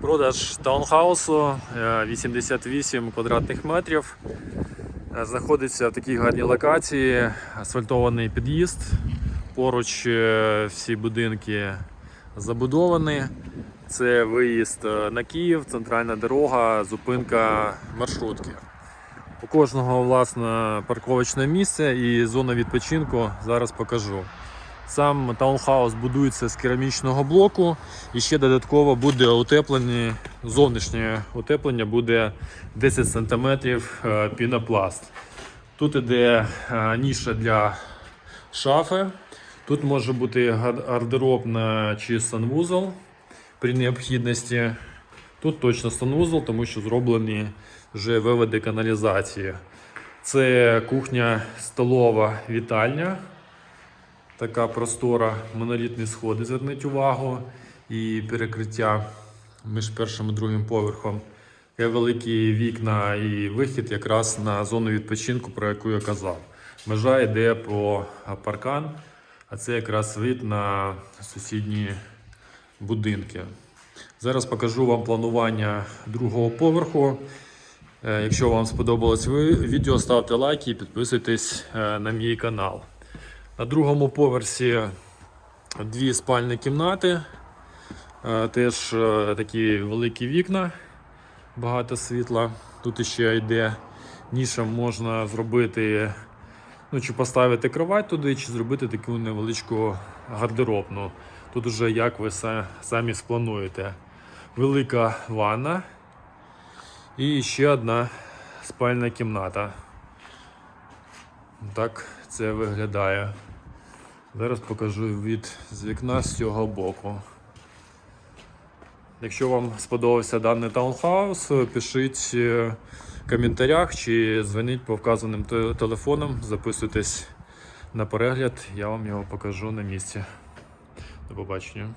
Продаж таунхаусу е, 88 квадратних метрів. Е, Знаходиться в такій гарній локації, асфальтований під'їзд. Поруч е, всі будинки забудовані. Це виїзд е, на Київ, центральна дорога, зупинка маршрутки. У кожного власне парковочне місце і зона відпочинку зараз покажу. Сам таунхаус будується з керамічного блоку і ще додатково буде утеплені, зовнішнє утеплення буде 10 см е, пінопласт. Тут іде е, ніша для шафи. Тут може бути гардероб на чи санвузол при необхідності. Тут точно санвузол, тому що зроблені вже виводи каналізації. Це кухня столова вітальня. Така простора, монолітні сходи, зверніть увагу, і перекриття між першим і другим поверхом. Є великі вікна і вихід якраз на зону відпочинку, про яку я казав. Межа йде по паркан, а це якраз вид на сусідні будинки. Зараз покажу вам планування другого поверху. Е, Якщо вам сподобалось відео, ставте лайки і підписуйтесь е, на мій канал. На другому поверсі дві спальні кімнати, Е, теж е, такі великі вікна, багато світла. Тут ще йде ніша, можна зробити, ну, чи поставити кровать туди, чи зробити таку невеличку гардеробну. Тут уже як ви самі сплануєте. Велика ванна і ще одна спальна кімната. Так це виглядає. Зараз покажу від з вікна з цього боку. Якщо вам сподобався даний таунхаус, пишіть е, в коментарях чи дзвоніть по вказаним телефонам, записуйтесь на перегляд, я вам його покажу на місці. До побачення.